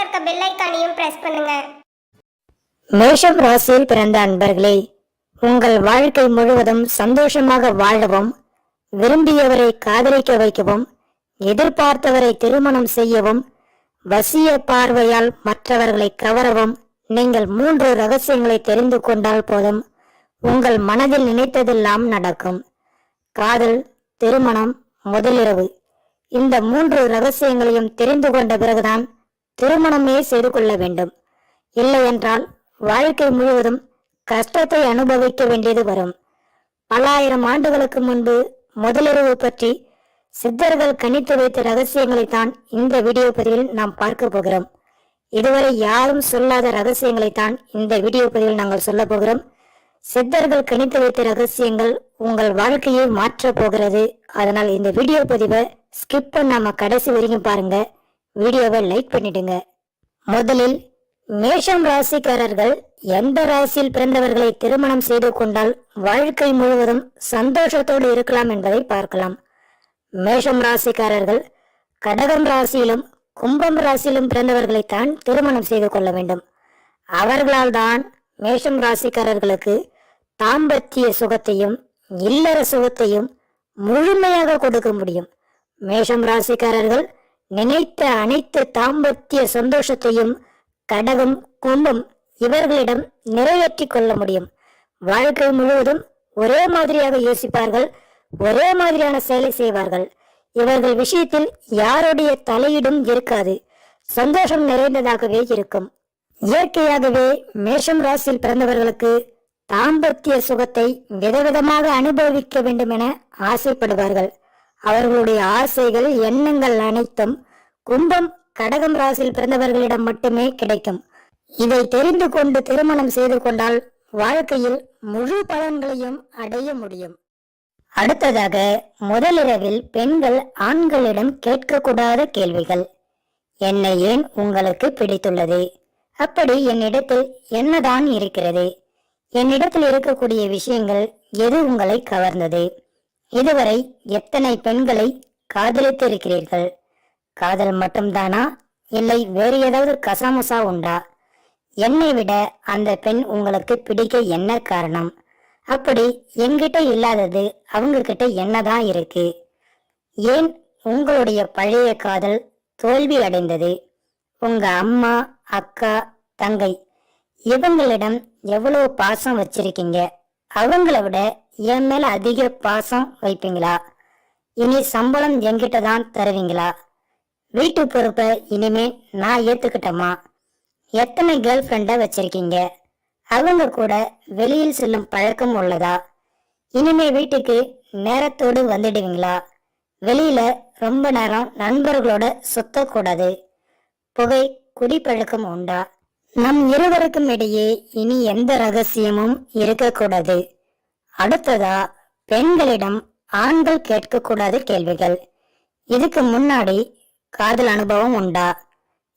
இருக்க பெல் ஐக்கானையும் பிரஸ் பண்ணுங்க. மேஷம் ராசியில் பிறந்த அன்பர்களே உங்கள் வாழ்க்கை முழுவதும் சந்தோஷமாக வாழவும் விரும்பியவரை காதலிக்க வைக்கவும் எதிர்பார்த்தவரை திருமணம் செய்யவும் வசிய பார்வையால் மற்றவர்களை கவரவும் நீங்கள் மூன்று ரகசியங்களை தெரிந்து கொண்டால் போதும். உங்கள் மனதில் நினைத்ததெல்லாம் நடக்கும். காதல் திருமணம் முதலிரவு. இந்த மூன்று ரகசியங்களையும் தெரிந்து கொண்ட பிறகுதான் திருமணமே செய்து கொள்ள வேண்டும். இல்லை என்றால் வாழ்க்கை முழுவதும் கஷ்டத்தை அனுபவிக்க வேண்டியது வரும். பல்லாயிரம் ஆண்டுகளுக்கு முன்பு முதலிரவு பற்றி சித்தர்கள் கணித்து வைத்த ரகசியங்களைத்தான் இந்த வீடியோ பதிவில் நாம் பார்க்க போகிறோம். இதுவரை யாரும் சொல்லாத ரகசியங்களைத்தான் இந்த வீடியோ பதிவில் நாங்கள் சொல்ல போகிறோம். சித்தர்கள் கணித்து வைத்த ரகசியங்கள் உங்கள் வாழ்க்கையை மாற்றப் போகிறது. அதனால் இந்த வீடியோ பதிவை ஸ்கிப் பண்ணாம கடைசி வரைக்கும் பாருங்க. வீடியோவை லைக் பண்ணிடுங்க. முதலில் மேஷம் ராசிக்காரர்கள் எந்த ராசியில் பிறந்தவர்களை திருமணம் செய்து கொண்டால் வாழ்க்கை முழுவதும் சந்தோஷத்தோடு இருக்கலாம் என்பதை பார்க்கலாம். மேஷம் ராசிக்காரர்கள் கடகம் ராசியிலும் கும்பம் ராசியிலும் பிறந்தவர்களைத்தான் திருமணம் செய்து கொள்ள வேண்டும். அவர்களால் தான் மேஷம் ராசிக்காரர்களுக்கு தாம்பத்திய சுகத்தையும் இல்லற சுகத்தையும் முழுமையாக கொடுக்க முடியும். மேஷம் ராசிக்காரர்கள் நினைத்த அனைத்து தாம்பத்திய சந்தோஷத்தையும் கடகம் கும்பம் இவர்களிடம் நிறைவேற்றிக் கொள்ள முடியும். வாழ்க்கை முழுவதும் ஒரே மாதிரியாக யோசிப்பார்கள் ஒரே மாதிரியான செயலை செய்வார்கள். இவர்கள் விஷயத்தில் யாருடைய தலையீடும் இருக்காது. சந்தோஷம் நிறைந்ததாகவே இருக்கும். இயற்கையாகவே மேஷம் ராசியில் பிறந்தவர்களுக்கு தாம்பத்திய சுகத்தை விதவிதமாக அனுபவிக்க வேண்டும் என ஆசைப்படுவார்கள். அவர்களுடைய ஆசைகள் எண்ணங்கள் அனைத்தும் கும்பம் கடகம் ராசியில் பிறந்தவர்களிடம் மட்டுமே கிடைக்கும். இதை தெரிந்து கொண்டு திருமணம் செய்து கொண்டால் வாழ்க்கையில் முழு பலன்களையும் அடைய முடியும். அடுத்ததாக முதலிரவில் பெண்கள் ஆண்களிடம் கேட்கக்கூடாத கேள்விகள். என்னை ஏன் உங்களுக்கு பிடித்துள்ளது? அப்படி என்னிடத்தில் என்னதான் இருக்கிறது? என்னிடத்தில் இருக்கக்கூடிய விஷயங்கள் எது உங்களை கவர்ந்தது? இதுவரை எத்தனை பெண்களை காதலித்து இருக்கிறீர்கள் காதல் மட்டும்தானா? இல்லை வேறு ஏதாவது கசாமுசா உண்டா? என்னை விட அந்த பெண் உங்களுக்கு பிடிக்க என்ன காரணம்? அப்படி எங்கிட்ட இல்லாதது அவங்க கிட்ட என்னதான் இருக்கு? ஏன் உங்களுடைய பழைய காதல் தோல்வி அடைந்தது? உங்க அம்மா அக்கா தங்கை இவங்களிடம் எவ்வளவு பாசம் வச்சிருக்கீங்க? அவங்கள விட என் மேல அதிக பாசம் வைப்பீங்களா? இனி சம்பளம் என்கிட்ட தான் தருவீங்களா? வீட்டு பொறுப்பை இனிமே நான் ஏத்துக்கிட்டோமா எத்தனை கேர்ள் ஃப்ரெண்டை வச்சிருக்கீங்க? அவங்க கூட வெளியில் செல்லும் பழக்கம் உள்ளதா? இனிமே வீட்டுக்கு நேரத்தோடு வந்துடுவீங்களா? வெளியில ரொம்ப நேரம் நண்பர்களோட சுத்தக்கூடாது. புகை குடிப்பழக்கம் உண்டா? நம் இருவருக்கும் இடையே இனி எந்த ரகசியமும் இருக்கக்கூடாது. அடுத்ததா பெண்களிடம் ஆண்கள் கேட்கக்கூடாத கேள்விகள். இதுக்கு முன்னாடி காதல் அனுபவம் உண்டா?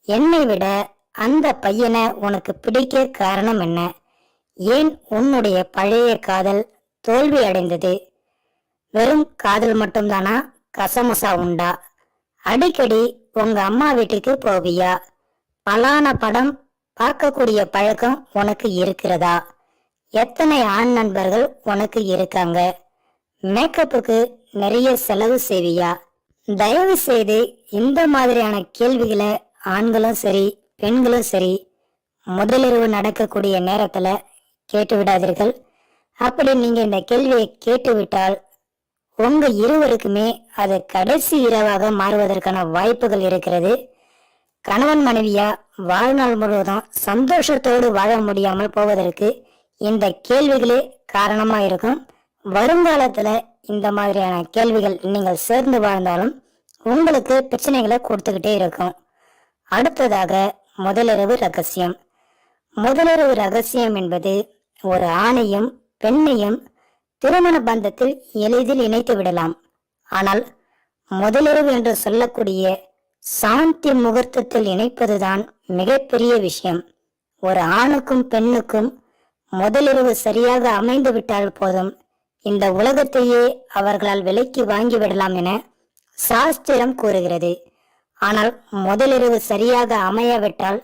என்னை விட அந்த பையனை உனக்கு பிடிக்க காரணம் என்ன? ஏன் உன்னுடைய பழைய காதல் தோல்வி அடைந்தது? வெறும் காதல் மட்டும்தானா? கசமுசா உண்டா? அடிக்கடி உங்க அம்மா வீட்டுக்கு போவியா? பலான படம் பார்க்கக்கூடிய பழக்கம் உனக்கு இருக்கிறதா? எத்தனை ஆண் நண்பர்கள் உனக்கு இருக்காங்க? மேக்கப்புக்கு நிறைய செலவு செய்வியா? தயவு செய்து இந்த மாதிரியான கேள்விகளை ஆண்களும் சரி பெண்களும் சரி முதலிரவு நடக்கக்கூடிய நேரத்தில் கேட்டு விடாதீர்கள். அப்படி நீங்கள் இந்த கேள்வியை கேட்டுவிட்டால் உங்கள் உங்க இருவருக்குமே அது கடைசி இரவாக மாறுவதற்கான வாய்ப்புகள் இருக்கிறது. கணவன் மனைவியா வாழ்நாள் முழுவதும் சந்தோஷத்தோடு வாழ முடியாமல் போவதற்கு இந்த கேள்விகளே காரணமாக இருக்கும். வருங்காலத்துல இந்த மாதிரியான கேள்விகள் நீங்கள் சேர்ந்து வாழ்ந்தாலும் உங்களுக்கு பிரச்சனைகளை கொடுத்துக்கிட்டே இருக்கும். அடுத்ததாக முதலிரவு ரகசியம். முதலிரவு ரகசியம் என்பது ஒரு ஆணையும் பெண்ணையும் திருமண பந்தத்தில் எளிதில் இணைத்து விடலாம். ஆனால் முதலிரவு என்று சொல்லக்கூடிய சாந்தி முகூர்த்தத்தில் இணைப்பதுதான் மிகப்பெரிய விஷயம். ஒரு ஆணுக்கும் பெண்ணுக்கும் முதலிரவு சரியாக அமைந்து விட்டால் போதும். இந்த உலகத்தையே அவர்களால் விலைக்கு வாங்கி விடலாம் என சாஸ்திரம் கூறுகிறது. ஆனால் முதலிரவு சரியாக அமையாவிட்டால்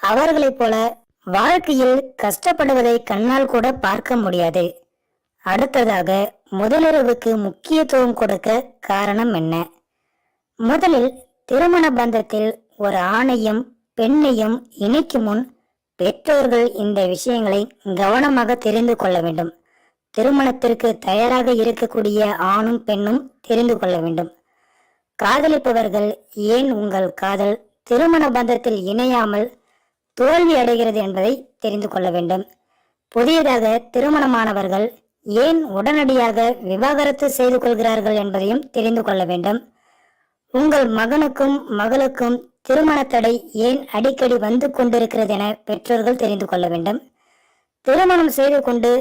அவர்களைப் போல வாழ்க்கையில் கஷ்டப்படுவதை கண்ணால் கூட பார்க்க முடியாது. அடுத்ததாக முதலிரவுக்கு முக்கியத்துவம் கொடுக்க காரணம் என்ன? முதலில் திருமண பந்தத்தில் ஒரு ஆணையும் பெண்ணையும் இணைக்கும் முன் பெற்றோர்கள் இந்த விஷயங்களை கவனமாக தெரிந்து கொள்ள வேண்டும். திருமணத்திற்கு தயாராக இருக்கக்கூடிய ஆணும் பெண்ணும் தெரிந்து கொள்ள வேண்டும். காதலிப்பவர்கள் ஏன் உங்கள் காதல் திருமண பந்தத்தில் இணையாமல் தோல்வி அடைகிறது என்பதை தெரிந்து கொள்ள வேண்டும். புதியதாக திருமணமானவர்கள் ஏன் உடனடியாக விவாகரத்து செய்து கொள்கிறார்கள் என்பதையும் தெரிந்து கொள்ள வேண்டும். உங்கள் மகனுக்கும் மகளுக்கும் திருமண தடை ஏன் அடிக்கடி வந்து கொண்டிருக்கிறது என பெற்றோர்கள் தெரிந்து கொள்ள வேண்டும். திருமணம் செய்து கொண்டு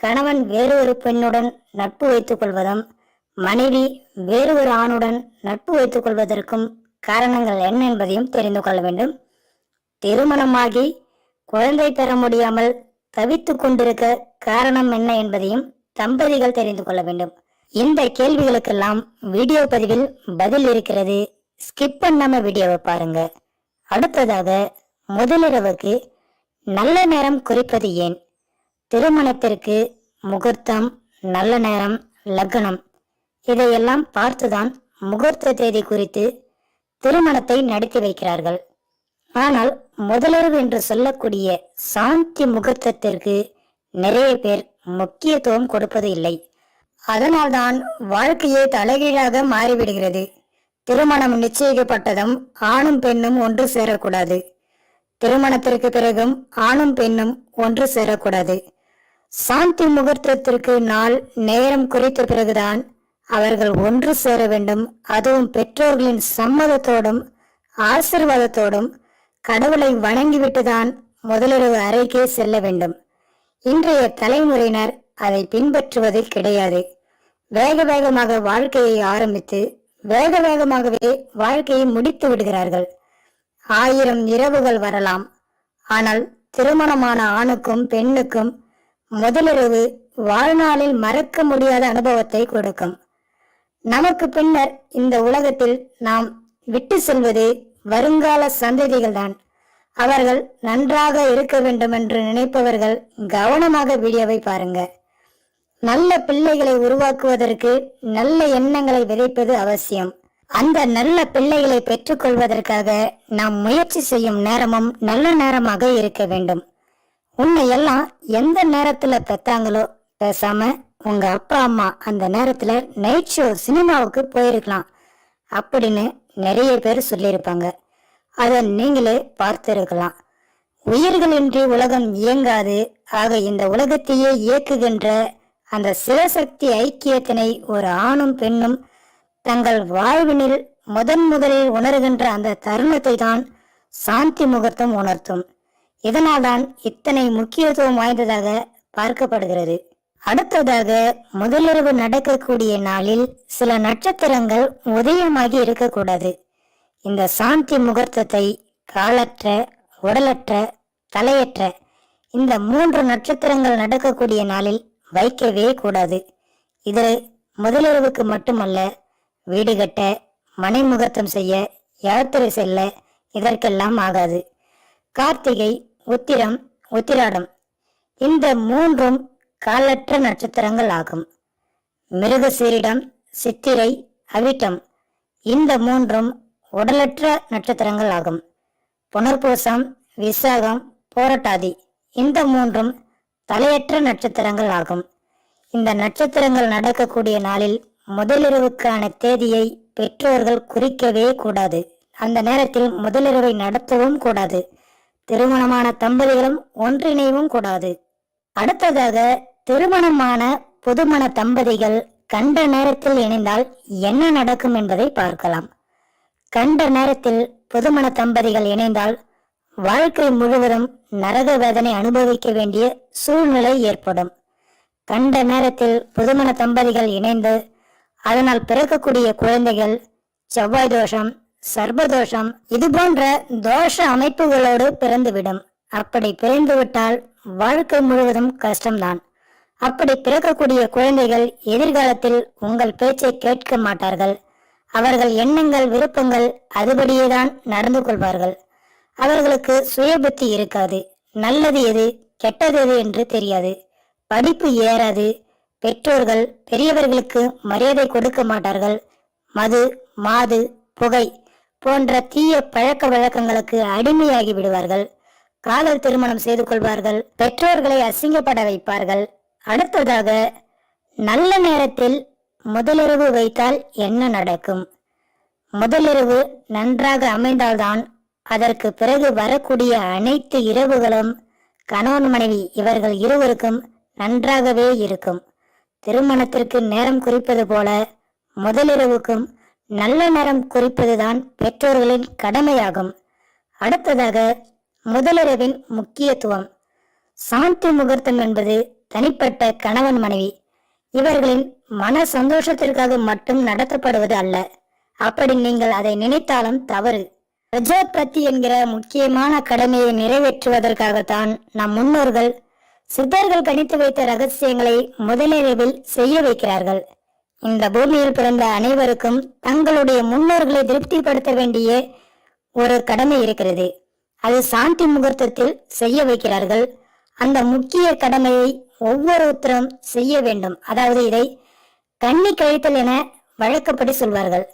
கணவன் வேறு ஒரு பெண்ணுடன் நட்பு வைத்துக் கொள்வதும் மனைவி வேறு ஒரு ஆணுடன் நட்பு வைத்துக் கொள்வதற்கும் காரணங்கள் என்ன என்பதையும் தெரிந்து கொள்ள வேண்டும். திருமணமாகி குழந்தை பெற முடியாமல் தவித்துக் கொண்டிருக்க காரணம் என்ன என்பதையும் தம்பதிகள் தெரிந்து கொள்ள வேண்டும். இந்த கேள்விகளுக்கெல்லாம் வீடியோ பதிவில் பதில் இருக்கிறது. ஸ்கிப் பண்ணாம வீடியோவை பாருங்க. அடுத்ததாக முதலிரவுக்கு நல்ல நேரம் குறிப்பது ஏன்? திருமணத்திற்கு முகூர்த்தம் நல்ல நேரம் லக்னம். இதையெல்லாம் பார்த்துதான் முகூர்த்த தேதி குறித்து திருமணத்தை நடத்தி வைக்கிறார்கள். ஆனால் முதலிரவு என்று சொல்லக்கூடிய சாந்தி முகூர்த்தத்திற்கு நிறைய பேர் முக்கியத்துவம் கொடுப்பது இல்லை. அதனால்தான் வாழ்க்கையே தலைகீழாக மாறிவிடுகிறது. திருமணம் நிச்சயிக்கப்பட்டதும் ஆணும் பெண்ணும் ஒன்று சேரக்கூடாது. திருமணத்திற்கு பிறகும் ஆணும் பெண்ணும் ஒன்று சேரக்கூடாது. சாந்தி முகூர்த்தத்திற்கு நாள் நேரம் குறித்த பிறகுதான் அவர்கள் ஒன்று சேர வேண்டும். அதுவும் பெற்றோர்களின் சம்மதத்தோடும் ஆசிர்வாதத்தோடும் கடவுளை வணங்கிவிட்டுதான் முதலிரவு அறைக்கே செல்ல வேண்டும். இன்றைய தலைமுறையினர் அதை பின்பற்றுவது கிடையாது. வேக வேகமாக வாழ்க்கையை ஆரம்பித்து வேக வேகமாகவே வாழ்க்கையை முடித்து விடுகிறார்கள். ஆயிரம் இரவுகள் வரலாம். ஆனால் திருமணமான ஆணுக்கும் பெண்ணுக்கும் முதலிரவு வாழ்நாளில் மறக்க முடியாத அனுபவத்தை கொடுக்கும். நமக்கு பின்னர் இந்த உலகத்தில் நாம் விட்டு செல்வது வருங்கால சந்ததிகள்தான். அவர்கள் நன்றாக இருக்க வேண்டும் என்று நினைப்பவர்கள் கவனமாக வீடியோவை பாருங்க. நல்ல பிள்ளைகளை உருவாக்குவதற்கு நல்ல எண்ணங்களை விதைப்பது அவசியம். அந்த நல்ல பிள்ளைகளை பெற்றுக்கொள்வதற்காக நாம் முயற்சி செய்யும் நேரமும் நல்ல நேரமாக இருக்க வேண்டும். உன்னை எல்லாம் எந்த நேரத்துல பெத்தாங்களோ பேசாம உங்க அப்பா அம்மா அந்த நேரத்துல நைட் ஷோ சினிமாவுக்கு போயிருக்கலாம் அப்படின்னு நிறைய பேர் சொல்லியிருப்பாங்க. அதை நீங்களே பார்த்திருக்கலாம். உயிர்களின்றி உலகம் இயங்காது. ஆக இந்த உலகத்தையே இயக்குகின்ற அந்த சிவசக்தி ஐக்கியத்தினை ஒரு ஆணும் பெண்ணும் தங்கள் வாழ்வினில் முதன் முதலில் உணர்கின்ற அந்த தருணத்தை தான் சாந்தி முகூர்த்தம் உணர்த்தும். இதனால்தான் இத்தனை முக்கியத்துவம் வாய்ந்ததாக பார்க்கப்படுகிறது. அடுத்ததாக முதலிரவு நடக்கக்கூடிய நாளில் சில நட்சத்திரங்கள் உதயமாகி இருக்கக்கூடாது. இந்த சாந்தி முகூர்த்தத்தை காலற்ற உடலற்ற தலையற்ற இந்த மூன்று நட்சத்திரங்கள் நடக்கக்கூடிய நாளில் வைக்கவே கூடாது. இது முதலிரவுக்கு மட்டுமல்ல வீடு கட்ட மனை முகூர்த்தம் செய்ய யாத்திரை செல்ல இதற்கெல்லாம் ஆகாது. கார்த்திகை உத்திரம் உத்திராடம். இந்த மூன்றும் காலற்ற நட்சத்திரங்கள் ஆகும். மிருகசீரிடம் சித்திரை அவிட்டம். இந்த மூன்றும் உடலற்ற நட்சத்திரங்கள் ஆகும். புனர்பூசம் விசாகம் போராட்டாதி. இந்த மூன்றும் தலையற்ற நட்சத்திரங்கள் ஆகும். இந்த நட்சத்திரங்கள் நடக்கக்கூடிய நாளில் முதலிரவுக்கான தேதியை பெற்றோர்கள் குறிக்கவே கூடாது. அந்த நேரத்தில் முதலிரவை நடத்தவும் கூடாது. திருமணமான தம்பதிகளும் ஒன்றிணையவும் கூடாது. அடுத்ததாக திருமணமான புதுமண தம்பதிகள் கண்ட நேரத்தில் இணைந்தால் என்ன நடக்கும் என்பதை பார்க்கலாம். கண்ட நேரத்தில் புதுமண தம்பதிகள் இணைந்தால் வாழ்க்கை முழுவதும் நரக வேதனை அனுபவிக்க வேண்டிய சூழ்நிலை ஏற்படும். கண்ட நேரத்தில் புதுமண தம்பதிகள் இணைந்து அதனால் பிறக்கக்கூடிய குழந்தைகள் செவ்வாய் தோஷம் சர்பதோஷம் இது போன்ற தோஷ அமைப்புகளோடு பிறந்துவிடும். அப்படி பிறந்துவிட்டால் வாழ்க்கை முழுவதும் கஷ்டம்தான். அப்படி பிறக்கக்கூடிய குழந்தைகள் எதிர்காலத்தில் உங்கள் பேச்சை கேட்க மாட்டார்கள். அவர்கள் எண்ணங்கள் விருப்பங்கள் அதுபடியேதான் நடந்து கொள்வார்கள். அவர்களுக்கு சுயபுத்தி இருக்காது. நல்லது எது கெட்டது எது என்று தெரியாது. படிப்பு ஏறாது. பெற்றோர்கள் பெரியவர்களுக்கு மரியாதை கொடுக்க மாட்டார்கள். மது மாது புகை போன்ற தீய பழக்க வழக்கங்களுக்கு அடிமையாகி விடுவார்கள். காதல் திருமணம் செய்து கொள்வார்கள். பெற்றோர்களை அசிங்கப்பட வைப்பார்கள். அடுத்ததாக நல்ல நேரத்தில் முதலிரவு வைத்தால் என்ன நடக்கும்? முதலிரவு நன்றாக அமைந்தால்தான் அதற்கு பிறகு வரக்கூடிய அனைத்து இரவுகளும் கணவன் மனைவி இவர்கள் இருவருக்கும் நன்றாகவே இருக்கும். திருமணத்திற்கு நேரம் குறிப்பது போல முதலிரவுக்கும் நல்ல நேரம் குறிப்பதுதான் பெற்றோர்களின் கடமையாகும். அடுத்ததாக முதலிரவின் முக்கியத்துவம். சாந்தி முகூர்த்தம் என்பது தனிப்பட்ட கணவன் மனைவி. இவர்களின் மன சந்தோஷத்திற்காக மட்டும் நடத்தப்படுவது அல்ல. அப்படி நீங்கள் அதை நினைத்தாலும் தவறு. பிரஜாபதி என்கிற முக்கியமான கடமையை நிறைவேற்றுவதற்காகத்தான் நம் முன்னோர்கள் சித்தர்கள் கணித்து வைத்த ரகசியங்களை முதலிரவில் செய்ய வைக்கிறார்கள். இந்த பூமியில் பிறந்த அனைவருக்கும் தங்களுடைய முன்னோர்களை திருப்திப்படுத்த வேண்டிய ஒரு கடமை இருக்கிறது. அது சாந்தி முகூர்த்தத்தில் செய்ய வைக்கிறார்கள். அந்த முக்கிய கடமையை ஒவ்வொருத்தரும் செய்ய வேண்டும். அதாவது இதை கண்ணி கழித்தல் என வழக்கப்படி சொல்வார்கள்.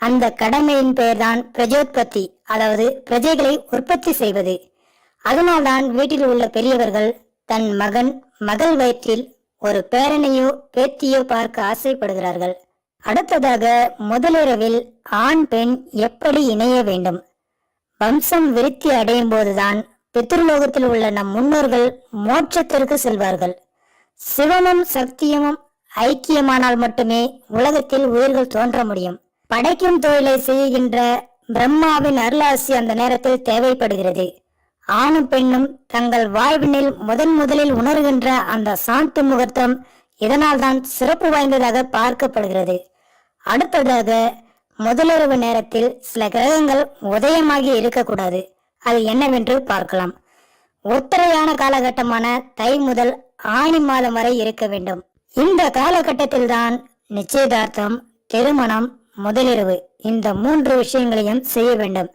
அந்த கடமையின் பெயர்தான் பிரஜோத்பத்தி அதாவது பிரஜைகளை உற்பத்தி செய்வது. அதனால்தான் வீட்டில் உள்ள பெரியவர்கள் தன் மகன் மகள் வயிற்றில் ஒரு பேரனையோ பேத்தியோ பார்க்க ஆசைப்படுகிறார்கள். அடுத்ததாக முதலிரவில் ஆண் பெண் எப்படி இணைய வேண்டும்? வம்சம் விருத்தி அடையும் போதுதான் பித்ருலோகத்தில் உள்ள நம் முன்னோர்கள் மோட்சத்திற்கு செல்வார்கள். சிவமும் சக்தியமும் ஐக்கியமானால் மட்டுமே உலகத்தில் உயிர்கள் தோன்ற முடியும். படைக்கும் தொழிலை செய்கின்ற பிரம்மாவின் அருளாசி அந்த நேரத்தில் தேவைப்படுகிறது. ஆணும் பெண்ணும் தங்கள் வாழ்வினில் முதன் முதலில் உணர்கின்ற அந்த சாந்தி முகூர்த்தம் இதனால்தான் சிறப்பு வாய்ந்ததாக பார்க்கப்படுகிறது. அடுத்ததாக முதலிரவு நேரத்தில் சில கிரகங்கள் உதயமாகி இருக்கக்கூடாது. அது என்னவென்று பார்க்கலாம். உத்தரையான காலகட்டமான தை முதல் ஆணி மாதம் வரை இருக்க வேண்டும். இந்த காலகட்டத்தில் தான் நிச்சயதார்த்தம் திருமணம் முதலிரவு இந்த மூன்று விஷயங்களையும் செய்ய வேண்டும்.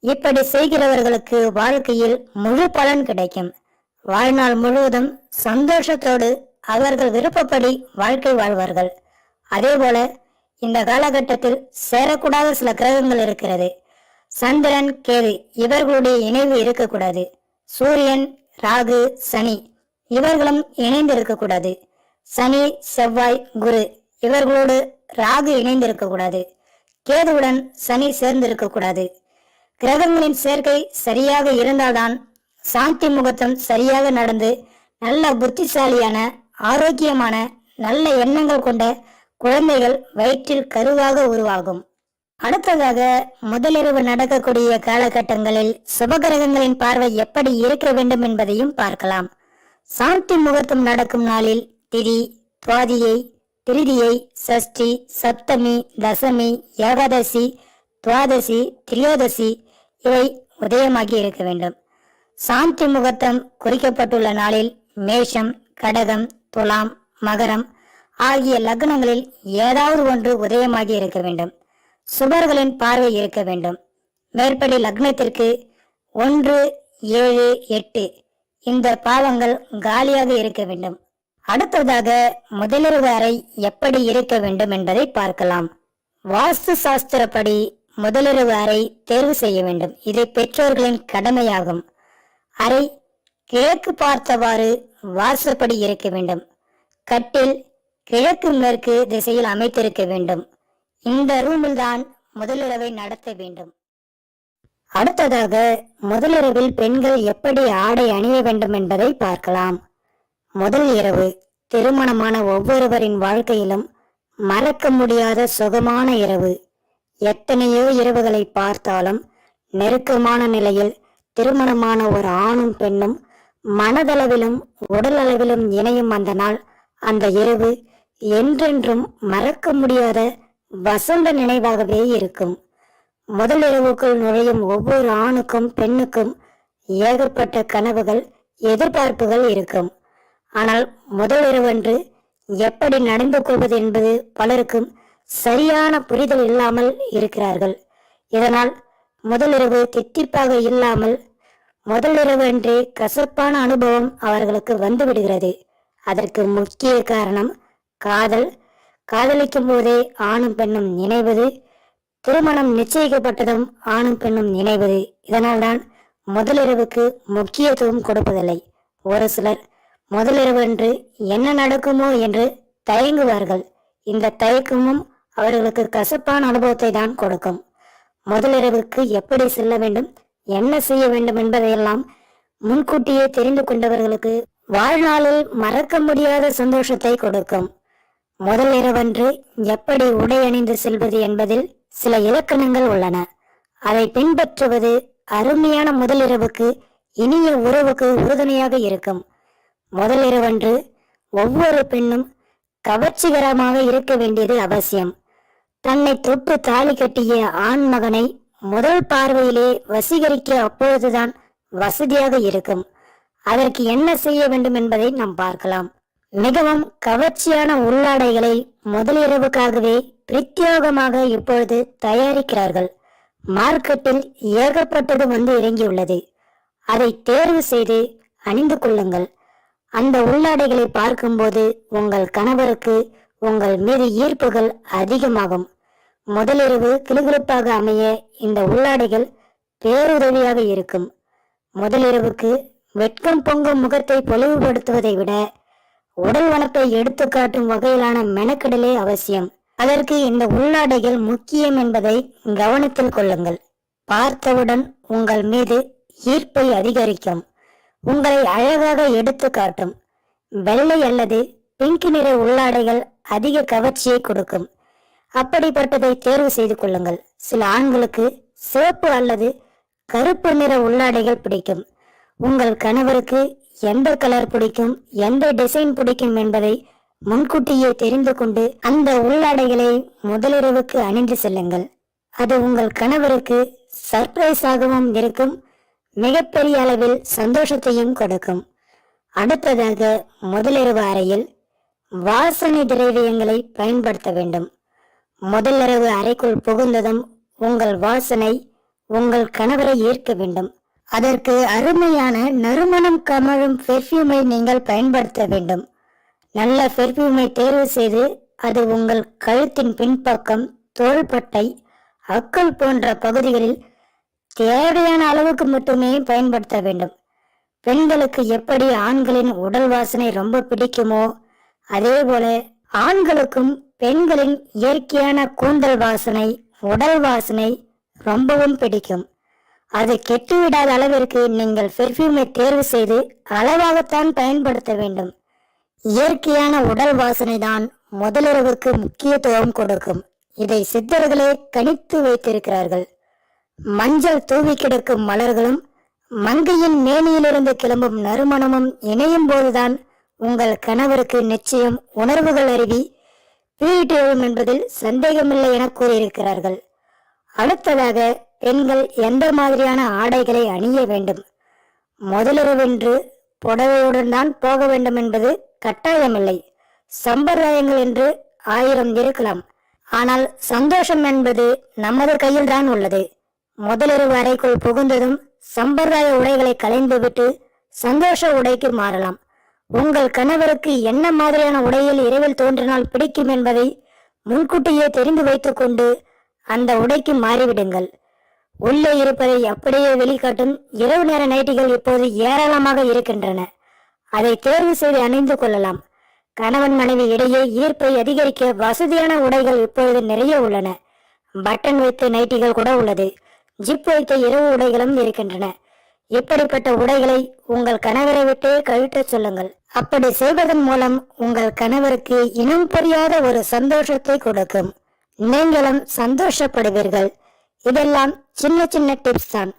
இப்படி செய்கிறவர்களுக்கு வாழ்க்கையில் முழு பலன் கிடைக்கும். வாழ்நாள் முழுவதும் சந்தோஷத்தோடு அவர்கள் விருப்பப்படி வாழ்க்கை வாழ்வார்கள். அதேபோல இந்த காலகட்டத்தில் சேரக்கூடாத சில கிரகங்கள் இருக்கிறது. சந்திரன் கேது இவர்களுடைய இணைவு இருக்கக்கூடாது. சூரியன் ராகு சனி இவர்களும் இணைந்து இருக்கக்கூடாது. சனி செவ்வாய் குரு இவர்களோடு ராகு இணைந்து இருக்கக்கூடாது. கேதுவுடன் சனி சேர்ந்து இருக்கக்கூடாது. கிரகங்களின் சேர்க்கை சரியாக இருந்தால்தான் சாந்தி முகூர்த்தம் சரியாக நடந்து நல்ல புத்திசாலியான ஆரோக்கியமான நல்ல எண்ணங்கள் கொண்ட குழந்தைகள் வயிற்றில் கருவாக உருவாகும். அடுத்ததாக முதலிரவு நடக்கக்கூடிய காலகட்டங்களில் சுபகிரகங்களின் பார்வை எப்படி இருக்க வேண்டும் என்பதையும் பார்க்கலாம். சாந்தி முகூர்த்தம் நடக்கும் நாளில் திதி துவாதியை திருதியை சஷ்டி சப்தமி தசமி ஏகாதசி துவாதசி திரியோதசி இவை உதயமாகி இருக்க வேண்டும். சாந்தி முகூர்த்தம் குறிக்கப்பட்டுள்ள நாளில் மேஷம் கடகம் துலாம் மகரம் ஆகிய லக்னங்களில் ஏதாவது ஒன்று உதயமாகி இருக்க வேண்டும். சுபர்களின் பார்வை இருக்க வேண்டும். மேற்படி லக்னத்திற்கு ஒன்று ஏழு எட்டு இந்த பாவங்கள் காலியாக இருக்க வேண்டும். அடுத்ததாக முதலிரவு அறை எப்படி இருக்க வேண்டும் என்பதை பார்க்கலாம். வாஸ்து சாஸ்திரப்படி முதலிரவு அறை தேர்வு செய்ய வேண்டும். இதை பெற்றோர்களின் கடமையாகும். அறை கிழக்கு பார்த்தவாறு வாசப்படி இருக்க வேண்டும். கட்டில் கிழக்கு மேற்கு திசையில் அமைத்திருக்க வேண்டும். இந்த ரூமில் தான் முதலிரவை நடத்த வேண்டும். அடுத்ததாக முதலிரவில் பெண்கள் எப்படி ஆடை அணிய வேண்டும் என்பதை பார்க்கலாம். முதல் இரவு திருமணமான ஒவ்வொருவரின் வாழ்க்கையிலும் மறக்க முடியாத சுகமான இரவு. எத்தனையோ இரவுகளை பார்த்தாலும் நெருக்கமான நிலையில் திருமணமான ஒரு ஆணும் பெண்ணும் மனதளவிலும் உடல் அளவிலும் இணையும் அந்த நாள் அந்த இரவு என்றென்றும் மறக்க முடியாத வசந்த நினைவாகவே இருக்கும். முதல் இரவுக்குள் நுழையும் ஒவ்வொரு ஆணுக்கும் பெண்ணுக்கும் ஏகப்பட்ட கனவுகள் எதிர்பார்ப்புகள் இருக்கும். ஆனால் முதல் இரவன்று எப்படி நடந்து கொள்வது என்பது பலருக்கும் சரியான புரிதல் இல்லாமல் இருக்கிறார்கள். இதனால் முதலிரவு தித்திப்பாக இல்லாமல் முதலிரவு அன்றே கசப்பான அனுபவம் அவர்களுக்கு வந்துவிடுகிறது. அதற்கு முக்கிய காரணம் காதல். காதலிக்கும் போதே ஆணும் பெண்ணும் நினைவது. திருமணம் நிச்சயிக்கப்பட்டதும் ஆணும் பெண்ணும் நினைவது. இதனால்தான் முதலிரவுக்கு முக்கியத்துவம் கொடுப்பதில்லை. ஒரு சிலர் முதலிரவு என்று என்ன நடக்குமோ என்று தயங்குவார்கள். இந்த தயக்கமும் அவர்களுக்கு கசப்பான அனுபவத்தை தான் கொடுக்கும். முதலிரவுக்கு எப்படி செல்ல வேண்டும் என்ன செய்ய வேண்டும் என்பதையெல்லாம் முன்கூட்டியே தெரிந்து கொண்டவர்களுக்கு வாழ்நாளில் மறக்க முடியாத சந்தோஷத்தை கொடுக்கும். முதல் இரவன்று எப்படி உடை அணிந்து செல்வது என்பதில் சில இலக்கணங்கள் உள்ளன. அதை பின்பற்றுவது அருமையான முதலிரவுக்கு இனிய உறவுக்கு உறுதுணையாக இருக்கும். முதல் இரவன்று ஒவ்வொரு பெண்ணும் கவர்ச்சிகரமாக இருக்க வேண்டியது அவசியம். தன்னை தொட்டு தாலி கட்டிய ஆண் மகனை முதல் பார்வையிலே வசீகரிக்க அப்பொழுதுதான் வசதியாக இருக்கும். அதற்கு என்ன செய்ய வேண்டும் என்பதை நாம் பார்க்கலாம். மிகவும் கவர்ச்சியான உள்ளாடைகளை முதலிரவுக்காகவே பிரத்யோகமாக இப்பொழுது தயாரிக்கிறார்கள். மார்க்கெட்டில் ஏகப்பட்டது வந்து இறங்கியுள்ளது. அதை தேர்வு செய்து அணிந்து கொள்ளுங்கள். அந்த உள்ளாடைகளை பார்க்கும்போது உங்கள் கணவருக்கு உங்கள் மீது ஈர்ப்புகள் அதிகமாகும். முதலிரவு கிளுகிளுப்பாக அமைய இந்த உள்ளாடைகள் பேருதவியாக இருக்கும். முதலிரவுக்கு வெட்கம் பொங்கும் முகத்தை பொலிவுபடுத்துவதை விட உடல் வனப்பை எடுத்து காட்டும் வகையிலான மெனக்கெடலே அவசியம். அதற்கு இந்த உள்ளாடைகள் முக்கியம் என்பதை கவனத்தில் கொள்ளுங்கள். பார்த்தவுடன் உங்கள் மீது ஈர்ப்பை அதிகரிக்கும். உங்களை அழகாக எடுத்து காட்டும். வெள்ளை அல்லது பிங்க் நிற உள்ளாடைகள் அதிக கவர்ச்சியை கொடுக்கும். அப்படிப்பட்டதை தேர்வு செய்து கொள்ளுங்கள். சில ஆண்களுக்கு சிவப்பு அல்லது கருப்பு நிற உள்ளாடைகள் பிடிக்கும். உங்கள் கணவருக்கு எந்த கலர் பிடிக்கும் எந்த டிசைன் பிடிக்கும் என்பதை முன்கூட்டியே தெரிந்து கொண்டு அந்த உள்ளாடைகளை முதலிரவுக்கு அணிந்து செல்லுங்கள். அது உங்கள் கணவருக்கு சர்ப்ரைஸாகவும் இருக்கும் மிகப்பெரிய அளவில் சந்தோஷத்தையும் கொடுக்கும். அடுத்ததாக முதலிரவு அறையில் வாசனை திரவியங்களை பயன்படுத்த வேண்டும். முதலிரவு அறைக்குள் புகுந்ததும் உங்கள் வாசனை உங்கள் கணவரை ஈர்க்க வேண்டும். அதற்கு அருமையான நறுமணம் கமழும் பெர்ஃப்யூமை நீங்கள் பயன்படுத்த வேண்டும். நல்ல பெர்ஃப்யூமை தேர்வு செய்து அது உங்கள் கழுத்தின் பின்பக்கம் தோள்பட்டை அக்கல் போன்ற பகுதிகளில் தேவையான அளவுக்கு மட்டுமே பயன்படுத்த வேண்டும். பெண்களுக்கு எப்படி ஆண்களின் உடல் வாசனை ரொம்ப பிடிக்குமோ அதே போல ஆண்களுக்கும் பெண்களின் இயற்கையான கூந்தல் வாசனை உடல் வாசனை ரொம்பவும் பிடிக்கும். அது கெட்டுவிடாத அளவிற்கு நீங்கள் பெர்ஃப்யூமை தேர்வு செய்து அளவாகத்தான் பயன்படுத்த வேண்டும். இயற்கையான உடல் வாசனை தான் முதலிரவுக்கு முக்கியத்துவம் கொடுக்கும். இதை சித்தர்களே கணித்து வைத்திருக்கிறார்கள். மஞ்சள் தூவி கிடக்கும் மலர்களும் மங்கையின் மேனியிலிருந்து கிளம்பும் நறுமணமும் இணையும் போதுதான் உங்கள் கணவருக்கு நிச்சயம் உணர்வுகள் அருவி பீரிட்டு எழும் என்பதில் சந்தேகமில்லை என கூறியிருக்கிறார்கள். அடுத்ததாக பெண்கள் எந்த மாதிரியான ஆடைகளை அணிய வேண்டும்? முதலிரவென்று புடவையுடன் தான் போக வேண்டும் என்பது கட்டாயமில்லை. சம்பிரதாயங்கள் என்று ஆயிரம் இருக்கலாம். ஆனால் சந்தோஷம் என்பது நமது கையில் தான் உள்ளது. முதலிரவு அறைக்குள் புகுந்ததும் சம்பிரதாய உடைகளை களைந்துவிட்டு சந்தோஷ உடைக்கு மாறலாம். உங்கள் கணவருக்கு என்ன மாதிரியான உடையில் இரவில் தோன்றினால் பிடிக்கும் என்பதை முன்கூட்டியே தெரிந்து வைத்துக்கொண்டு அந்த உடைக்கு மாறிவிடுங்கள். உள்ளே இருப்பதை அப்படியே வெளிக்காட்டும் இரவு நேர நைட்டிகள் இப்போது ஏராளமாக இருக்கின்றன. அதை தேர்வு செய்து அணிந்து கொள்ளலாம். கணவன் மனைவி இடையே ஈர்ப்பை அதிகரிக்க வசதியான உடைகள் இப்பொழுது நிறைய உள்ளன. பட்டன் வைத்த நைட்டிகள் கூட உள்ளது. ஜிப் வைத்த இரவு உடைகளும் இருக்கின்றன. இப்படிப்பட்ட உடைகளை உங்கள் கணவரை விட்டே கழிட்டச் சொல்லுங்கள். அப்படி செய்வதன் மூலம் உங்கள் கணவருக்கு இனம் புரியாத ஒரு சந்தோஷத்தை கொடுக்கும். நீங்களும் சந்தோஷப்படுவீர்கள். இதெல்லாம் சின்ன சின்ன டிப்ஸ் தான்.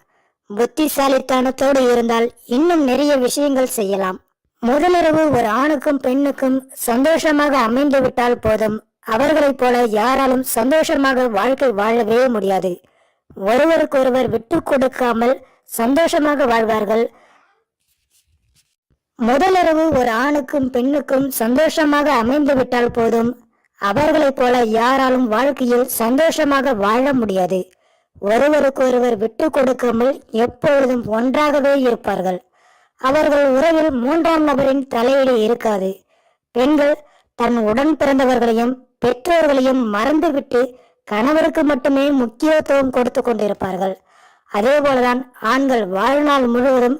புத்திசாலித்தனத்தோடு இருந்தால் இன்னும் நிறைய விஷயங்கள் செய்யலாம். முதலிரவு ஒரு ஆணுக்கும் பெண்ணுக்கும் சந்தோஷமாக அமைந்து விட்டால் போதும். அவர்களைப் போல யாராலும் சந்தோஷமாக வாழ்க்கை வாழவே முடியாது. ஒருவருக்கொருவர் விட்டு கொடுக்காமல் சந்தோஷமாக வாழ்வார்கள். முதலிரவு ஒரு ஆணுக்கும் பெண்ணுக்கும் சந்தோஷமாக அமைந்து விட்டால் போதும். அவர்களைப் போல யாராலும் வாழ்க்கையில் சந்தோஷமாக வாழ முடியாது. ஒருவருக்கொருவர் விட்டு கொடுக்காமல் எப்பொழுதும் ஒன்றாகவே இருப்பார்கள். அவர்கள் உறவில் மூன்றாம் நபரின் தலையீடு இருக்காது. பெண்கள் தன் உடன் பிறந்தவர்களையும் பெற்றோர்களையும் மறந்துவிட்டு கணவருக்கு மட்டுமே முக்கியத்துவம் கொடுத்து கொண்டிருப்பார்கள். அதே போலதான் ஆண்கள் வாழ்நாள் முழுவதும்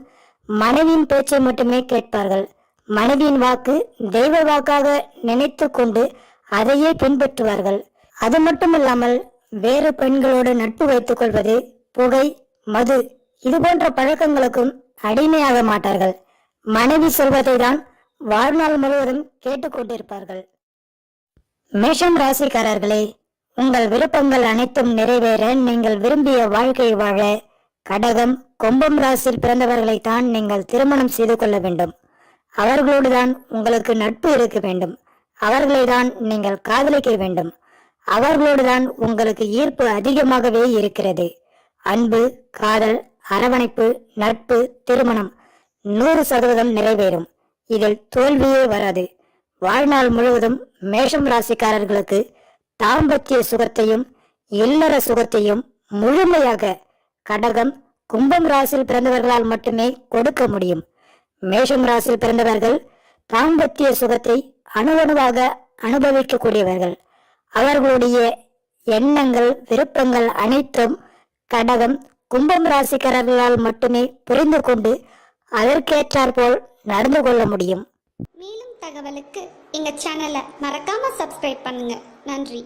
மனைவியின் பேச்சை மட்டுமே கேட்பார்கள். மனைவியின் வாக்கு தெய்வ வாக்காக நினைத்து கொண்டு அதையே பின்பற்றுவார்கள். அது மட்டுமல்லாமல் வேறு பெண்களோடு நட்பு வைத்துக் கொள்வது புகை மது இது போன்ற பழக்கங்களுக்கும் அடிமையாக மாட்டார்கள். மனைவி சொல்வதை தான் வாழ்நாள் முழுவதும் கேட்டுக்கொண்டிருப்பார்கள் மேஷம் ராசிக்காரர்களே உங்கள் விருப்பங்கள் அனைத்தும் நிறைவேற நீங்கள் விரும்பிய வாழ்க்கை வாழ கடகம் கொம்பம் ராசியில் பிறந்தவர்களை தான் நீங்கள் திருமணம் செய்து கொள்ள வேண்டும். அவர்களோடு தான் உங்களுக்கு நட்பு இருக்க வேண்டும். அவர்களை தான் நீங்கள் காதலிக்க வேண்டும். அவர்களோடு தான் உங்களுக்கு ஈர்ப்பு அதிகமாகவே இருக்கிறது. அன்பு காதல் அரவணைப்பு நட்பு திருமணம் நூறு சதவீதம் நிறைவேறும். இதில் தோல்வியே வராது. வாழ்நாள் முழுவதும் மேஷம் ராசிக்காரர்களுக்கு தாம்பத்திய சுகத்தையும் இல்லற சுகத்தையும் முழுமையாக கடகம் கும்பம் ராசியில் பிறந்தவர்களால் மட்டுமே கொடுக்க முடியும். மேஷம் ராசியில் பிறந்தவர்கள் தாம்பத்திய சுகத்தை அணுவணுவாக அனுபவிக்கக்கூடியவர்கள். அவர்களுடைய எண்ணங்கள் விருப்பங்கள் அனைத்தும் கடகம் கும்பம் ராசிக்காரர்களால் மட்டுமே புரிந்து கொண்டு அதற்கேற்றாற்போல் நடந்து கொள்ள முடியும். மேலும் தகவலுக்கு எங்க சேனலை மறக்காம சப்ஸ்கிரைப் பண்ணுங்க. நன்றி.